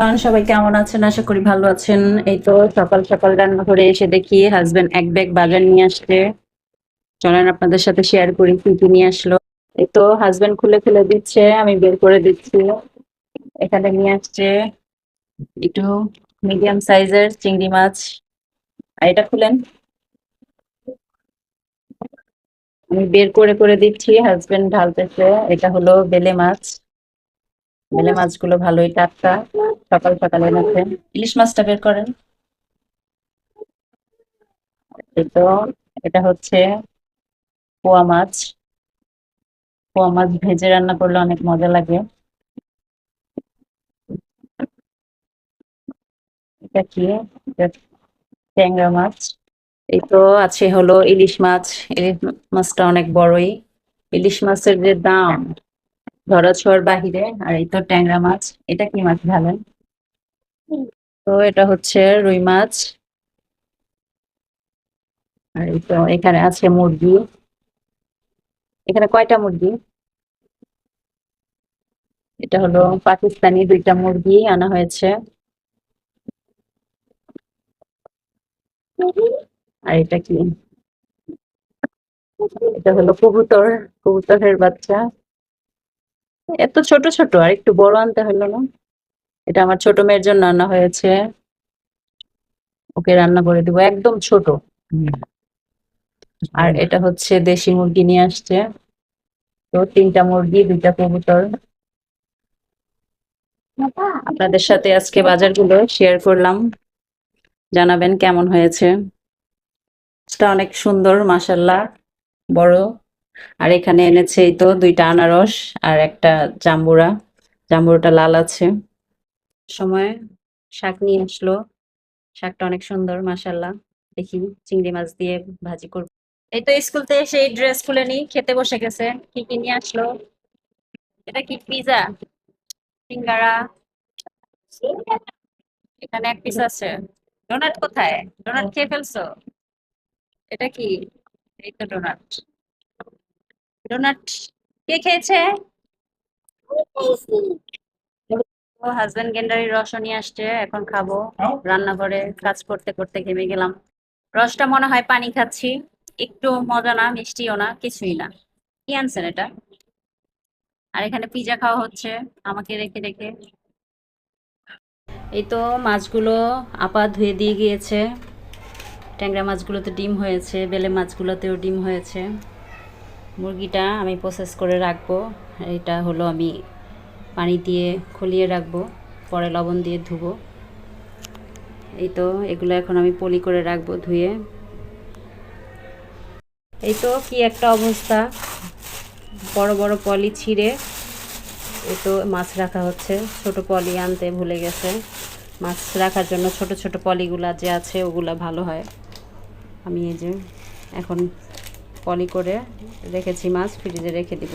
কারণ সবাই কেমন আছেন? আশা করি ভালো আছেন। এই তো সকাল সকাল রান্না করে এসে দেখি হাজবেন্ড এক ব্যাগ বাজার নিয়ে আসছে। চলেন আপনাদের সাথে শেয়ার করি কি কি নিয়ে আসলো। এই তো হাজবেন্ড খুলে খুলে দিচ্ছে, আমি বের করে দিচ্ছি। এখানে নিয়ে আসছে একটু মিডিয়াম সাইজের চিংড়ি মাছ। আর এটা খুলেন। আমি বের করে করে দিচ্ছি হাজবেন্ড ঢালতেছে। এটা হলো বেলে মাছ। বেলে মাছগুলো ভালোই টাটকা। সকাল সকাল এনেছে ইলিশ মাছটা বের করেন। তো, এটা হচ্ছে পোয়া মাছ। পোয়া মাছ ভেজে রান্না করলে অনেক মজা লাগে। এটা কি? ট্যাংরা মাছ। এই তো, আছে হলো ইলিশ মাছ। ইলিশ মাছটা অনেক বড়ই। ইলিশ মাছের যে দাম ধরা ছোঁয়ার বাহিরে, আর এই তো ট্যাংরা মাছ। এটা কি মাছ ভালো তো এটা হচ্ছে রুই মাছ। আর এই তো এখানে আছে মুরগি। এখানে কয়টা মুরগি? এটা হলো পাকিস্তানি দুইটা মুরগি আনা হয়েছে। আর এটা কি? এটা হলো কবুতর, কবুতরের বাচ্চা। এত ছোট ছোট আর একটু বড় আনতে হলো না। এটা আমার ছোট মেয়ের জন্য রান্না হয়েছে। ওকে রান্না করে দিব একদম ছোট। আর এটা হচ্ছে দেশি মুরগি নিয়ে আসছে। তো তিনটা মুরগি দুইটা কবুতর। আপনাদের সাথে আজকে বাজারগুলো শেয়ার করলাম। জানাবেন কেমন হয়েছে। এটা অনেক সুন্দর মাসাল্লাহ বড়। আর এখানে এনেছে এই তো দুইটা আনারস আর একটা জাম্বুরা। জাম্বুরাটা লাল আছে। সময় শাক নিয়ে আসলো। শাকটা অনেক সুন্দর মাসাল্লাহ দেখি চিংড়ি মাছ দিয়ে ভাজি করব। এই তো স্কুল থেকে সেই ড্রেস খুলে নি খেতে বসে গেছে। কি কি নিয়ে আসলো? এটা কি, পিজা? সিঙ্গারা? এখানে এক পিস আছে। ডোনাট কোথায়? ডোনাট খেয়ে ফেলছো? এটা কি? এই তো ডোনাট ডোনাট কে খেয়েছে? হাজবেন্ড গেন্ডারির রস নিয়ে আসছে, এখন খাব। রান্নাঘরে কাজ করতে করতে ঘেমে গেলাম। রসটা মনে হয় পানি খাচ্ছি। একটু মজা না, মিষ্টিও না, কিছুই না। কি আনছেন এটা? আর এখানে পিজা খাওয়া হচ্ছে, আমাকে রেখে রেখে। এই তো মাছগুলো আপা ধুয়ে দিয়ে গিয়েছে। ট্যাংরা মাছগুলোতে ডিম হয়েছে, বেলে মাছগুলোতেও ডিম হয়েছে। মুরগিটা আমি প্রসেস করে রাখব। এটা হলো আমি পানি দিয়ে খলিয়ে রাখব, পরে লবণ দিয়ে ধুবো। এই তো, এগুলো এখন আমি পলি করে রাখব ধুয়ে। এই তো, কি একটা অবস্থা। বড় বড় পলি ছিঁড়ে এই তো মাছ রাখা হচ্ছে। ছোট পলি আনতে ভুলে গেছে। মাছ রাখার জন্য ছোট ছোট পলিগুলা যে আছে, ওগুলা ভালো হয়। আমি এই যে এখন পলি করে রেখেছি মাছ ফ্রিজে রেখে দিব।